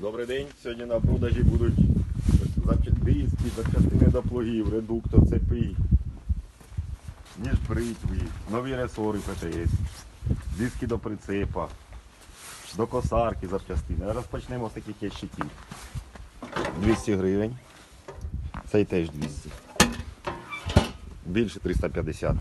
Добрий день. Сьогодні на продажі будуть запча- диски, запчастини до плугів, редуктор, цепи, ніж бритви, нові ресори ПТС, диски до прицепа, до косарки запчастини. Розпочнемо з таких ящиків. 200 гривень. Цей теж 200. Більше 350.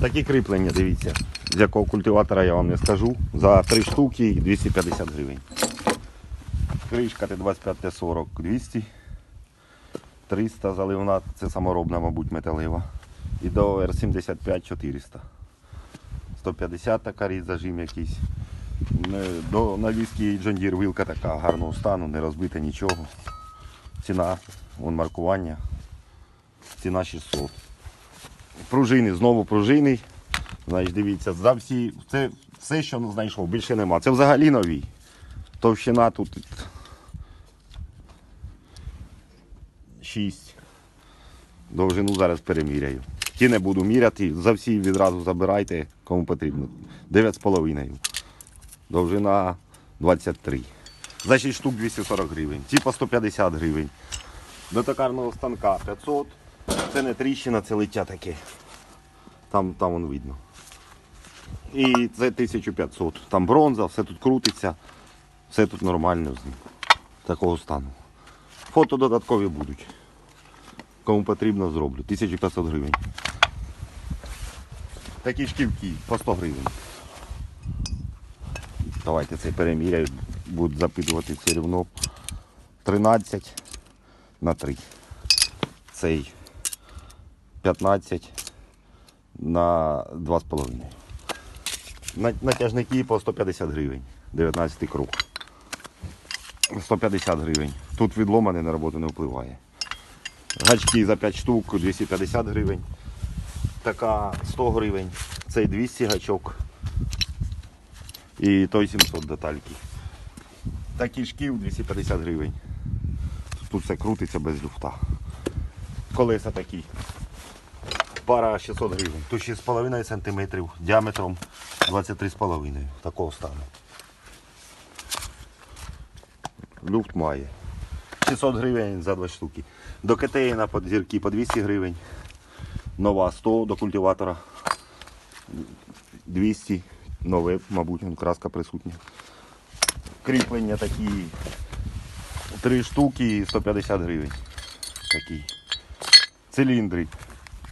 Такі кріплення, дивіться, з якого культиватора я вам не скажу. За 3 штуки 250 гривень. Кришка Т25 Т40 200. 300 заливна, це саморобна, мабуть, металева. І до Р75 400. 150 така різ зажим якийсь. До навіски Deere вилка така гарного стану, не розбита нічого. Ціна, вон маркування. Ціна 600. Пружини, знову пружини. Значить, дивіться, за всі, це все, що знайшов, більше нема. Це взагалі нові. Товщина тут 6. Довжину зараз переміряю. Ті не буду міряти, за всі відразу забирайте, кому потрібно. 9,5. Довжина 23. За 6 штук 240 гривень. Ті по 150 гривень. До токарного станка 500. Це не тріщина, це лиття таке. Там, там вон видно. І це 1500. Там бронза, все тут крутиться, все тут нормально з ним. Такого стану. Фото додаткові будуть. Кому потрібно, зроблю. 1500 гривень. Такі шківки по 100 гривень. Давайте це переміряю. Будуть запитувати все рівно. 13 на 3. Цей 15 на 2,5. Натяжники по 150 гривень. 19 круг. 150 гривень. Тут відломане на роботу не впливає. Гачки за 5 штук 250 гривень. Така 100 гривень. Цей 200 гачок. І той 700 детальки. Такі шків 250 гривень. Тут все крутиться без люфта. Колеса такі. Пара 600 гривень. Тут 6,5 см діаметром 23,5 такого стану. Люфт має. 600 гривень за 2 штуки. До КТІ на подзірки по 200 гривень. Нова 100 до культиватора. 200. Нове, мабуть, краска присутня. Кріплення такі. 3 штуки 150 гривень. Такі. Циліндри.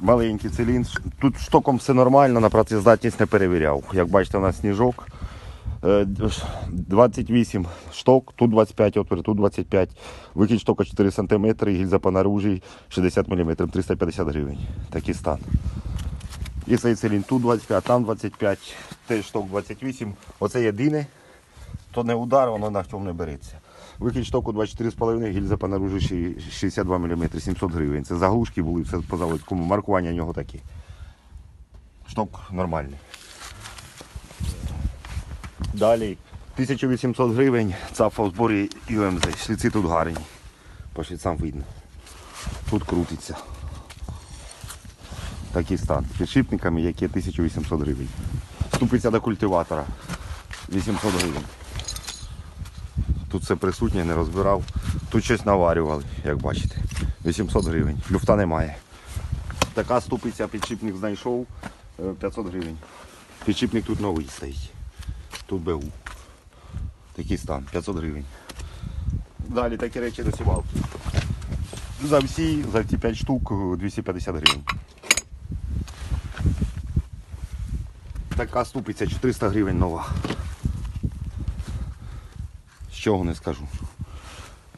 Маленький циліндр. Тут штоком все нормально, на працездатність не перевіряв. Як бачите, у нас сніжок. Е, 28 шток, тут 25 отвір, тут 25. Викид штока 4 см, гільза по наружі 60 мм, 350 гривень. Такий стан. І цей тут 25, там 25, теж шток 28. Оце єдине, то не удар, воно на чому не береться. Викид штоку 24,5, гільза по наружі 62 мм, 700 гривень. Це заглушки були, все по заводському. Маркування нього такі. Шток нормальний. Далі 1800 гривень, цафа в зборі ЮМЗ. Шліці тут гарні. По шліцам видно. Тут крутиться. Такий стан. З підшипниками, які 1800 гривень. Ступиця до культиватора 800 гривень. Тут все присутнє, не розбирав. Тут щось наварювали, як бачите. 800 гривень. Люфта немає. Така ступиця, підшипник знайшов е, 500 гривень. Підшипник тут новий стоїть. Тут БУ. Такий стан, 500 гривень. Далі такі речі до сівалки. За всі, за ті 5 штук 250 гривень. Така ступиця 400 гривень нова. З чого не скажу.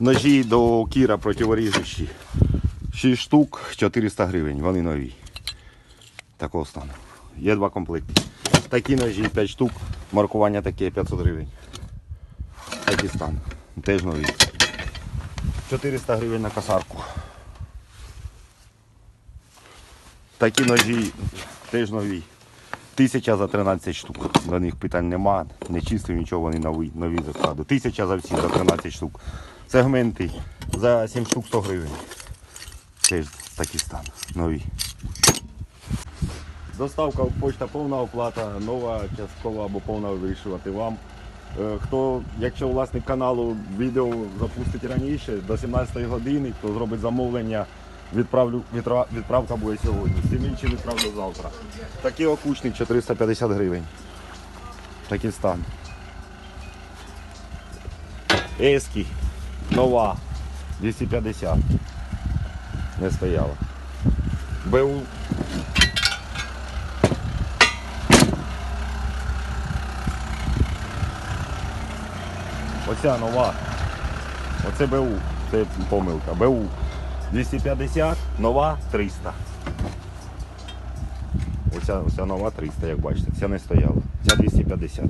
Ножі до кіра противоріжучі. 6 штук 400 гривень, вони нові. Такого стану. Є два комплекти. Такі ножі 5 штук, маркування таке 500 гривень. Такий стан. Теж нові. 400 гривень на косарку. Такі ножі теж нові. Тисяча за 13 штук. До них питань нема. Не чистив нічого, вони нові, нові закладу. Тисяча за всі, за 13 штук. Сегменти за 7 штук 100 гривень. Теж такий стан. Нові. Доставка почта повна оплата, нова часткова або повна вирішувати вам. Е, Хто, якщо власник каналу відео запустить раніше, до 17 години, хто зробить замовлення, відправлю, відра- відправка буде сьогодні. Всім інші відправлю завтра. Такий окучник 450 гривень. Такий стан. Ески, нова, 250. Не стояла. БУ. Оця нова. Оце БУ. Це помилка. БУ 250, нова 300. Оця, оця нова 300, як бачите. Ця не стояла. Ця 250.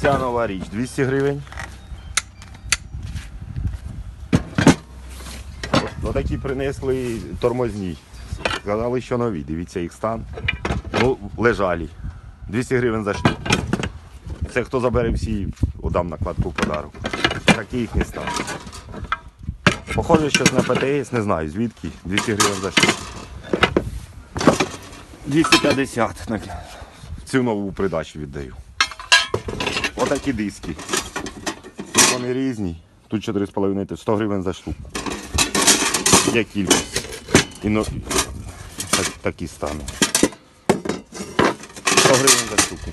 Ця нова річ 200 гривень. От- Отакі принесли тормозні. Сказали, що нові. Дивіться їх стан. Ну, лежалі. 200 гривень за штуку. Це хто забере всі, удам накладку в подарок. Такий їх не стан. Похоже, щось на ПТС, не знаю звідки. 200 гривень за штуку. 250 на цю нову придачу віддаю. Отакі диски. Тут вони різні. Тут 4,5, тут 100 гривень за штуку. Є кількість. І ну, так, такі стану. 100 гривень за штуку.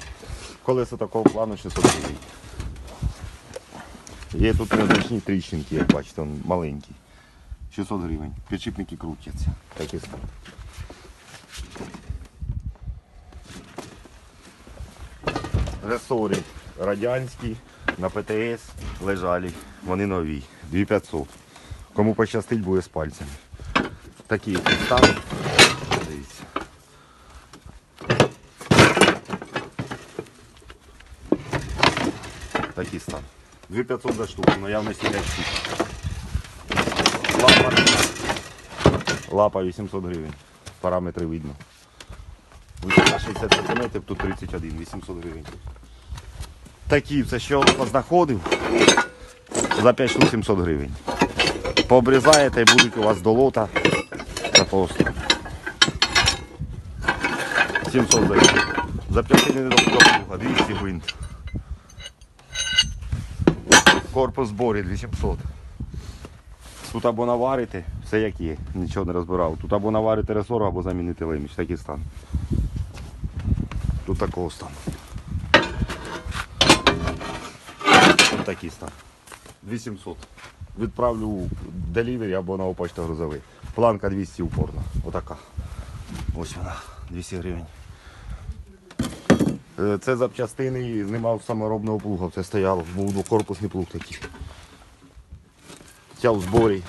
Колеса такого плану 600 гривень. Є тут незначні тріщинки, як бачите, он маленькі. 600 гривень. Підшипники крутяться. Такі стану. Ресори радянські на ПТС лежали. Вони нові. 2500. Кому пощастить, буде з пальцями. Такі стан. Дивіться. Такий 2500 за штуку, наявності 5 штук. Лапа. Лапа 800 гривень. Параметри видно. Висота 60 см, тут 31, 800 гривень. Такі, це що познаходив. За 5 штук 700 гривень. Пообрізаєте і будуть у вас до лота. Та просто. 700 гривень. За 5 не до плуга, 200 гвинт. Корпус зборі 800. Тут або наварити, все як є, нічого не розбирав. Тут або наварити ресор, або замінити леміч. Такий стан. Тут такого стану. Тут такий стан. 800. Відправлю в делівері або на почту грузовий. Планка 200 упорна. Отака. Ось вона, 200 гривень. Е, Це запчастини знімав з саморобного плуга. Це стояло, був двокорпусний плуг такий. Ця в зборі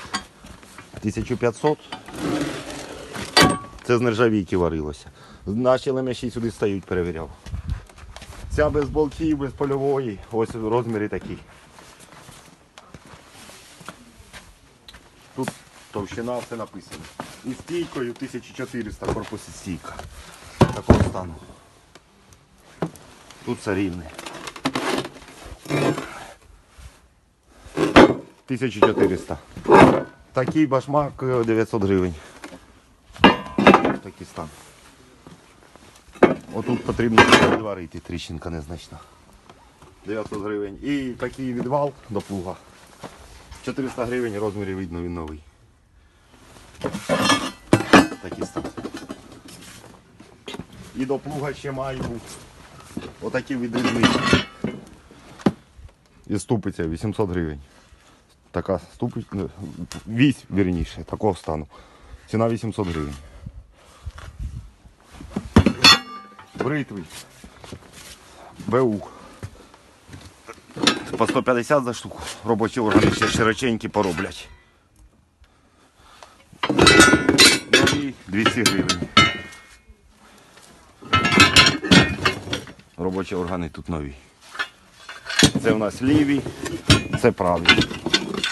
1500. Це з нержавійки варилося. Наші лемеші сюди стають, перевіряв. Ця без болтів, без польової. Ось розміри такі. Тут товщина все написано. І стійкою 1400 корпус стійка. Такого стану. Тут все рівне. 1400. Такий башмак е, 900 гривень. Такий стан. Отут потрібно відварити, тріщинка незначна. 900 гривень. І такий відвал до плуга. 400 гривень, розмірі видно, він новий. Такий стан. І до плуга ще маю отакі відрізники. І ступиця 800 гривень. Така ступиця, вісь, вірніше, такого стану. Ціна 800 гривень. Бритви. БУ. По 150 за штуку. Робочі органи ще широченькі пороблять. Нові 200 гривень. Робочі органи тут нові. Це у нас ліві, це праві.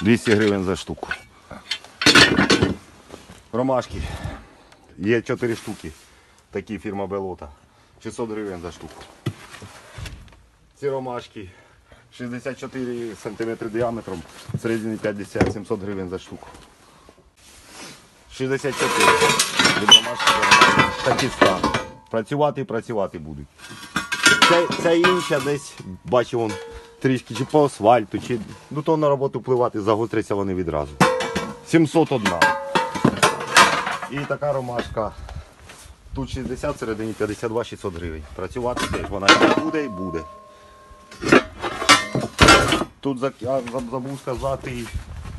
200 гривень за штуку. Ромашки. Є 4 штуки. Такі фірма Белота. 600 гривень за штуку. Ці ромашки 64 см діаметром, середини 50-700 гривень за штуку. 64 від ромашки до ромашки. Такі стан. Працювати і працювати будуть. Це, це інша десь, бачив он трішки чи по асфальту, чи ну то на роботу впливати, загостряться вони відразу. 701. І така ромашка. Тут 60, всередині 52 600 гривень. Працювати теж вона і буде і буде. Тут я забув сказати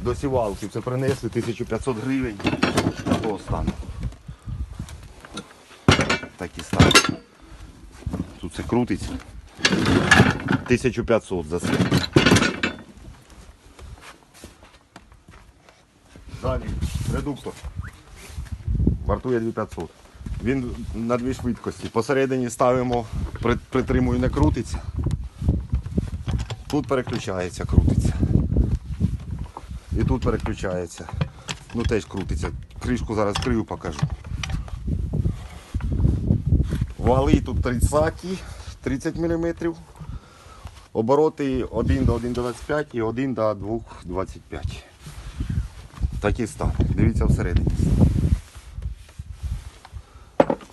до сівалки. Це принесли 1500 гривень. Такого стану. Такі стани. Це крутиться. 1500 за це. Далі. Редуктор. Вартує 2500. Він на дві швидкості. Посередині ставимо, притримую, не крутиться. Тут переключається, крутиться. І тут переключається. Ну теж крутиться. Кришку зараз крию покажу. Вали тут 30, 30 мм. Обороти 1 до 1,25 і 1 до 2,25. Такий стан. Дивіться всередині.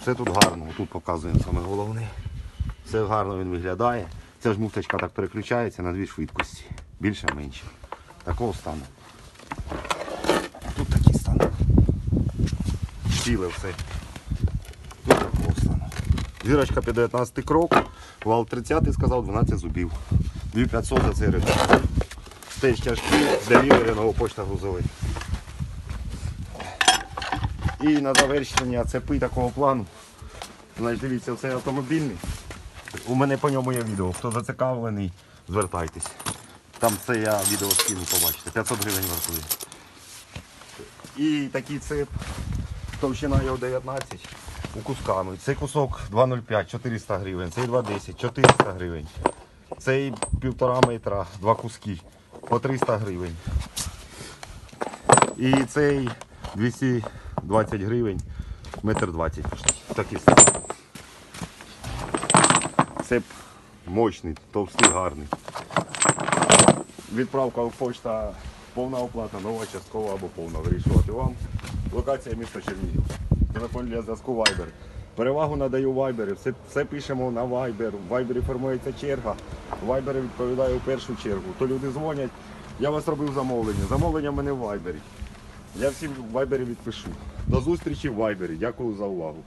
Все тут гарно, тут показуємо саме головне. Все гарно він виглядає. Ця ж муфточка так переключається на дві швидкості. Більше менше. Такого стану. Тут такий стан. Ціле все. Зірочка під 19 крок, вал 30 сказав, 12 зубів. 2500 за цей редактор. Теж тяжкий, делівері нова почта грузовий. І на завершення цепи такого плану. Значить, дивіться, цей автомобільний. У мене по ньому є відео. Хто зацікавлений, звертайтесь. Там це я відео скину, побачите. 500 гривень вартує. І такий цеп, товщина його 19 у кусками. Цей кусок 2,05, 400 гривень, цей 2,10, 400 гривень. Цей півтора метра, два куски по 300 гривень. І цей 220 гривень, метр 20. Такий. Цеп мощний, товстий, гарний. Відправка в почта повна оплата, нова, часткова або повна. Вирішувати вам. Локація місто Чернігів. Телефон для зв'язку Viber. Перевагу надаю Viber. Все, все пишемо на Viber. В Viber формується черга. Viber відповідає в першу чергу. То люди дзвонять. Я вас робив замовлення. Замовлення в мене в Viber. Я всім в Viber відпишу. До зустрічі в Viber. Дякую за увагу.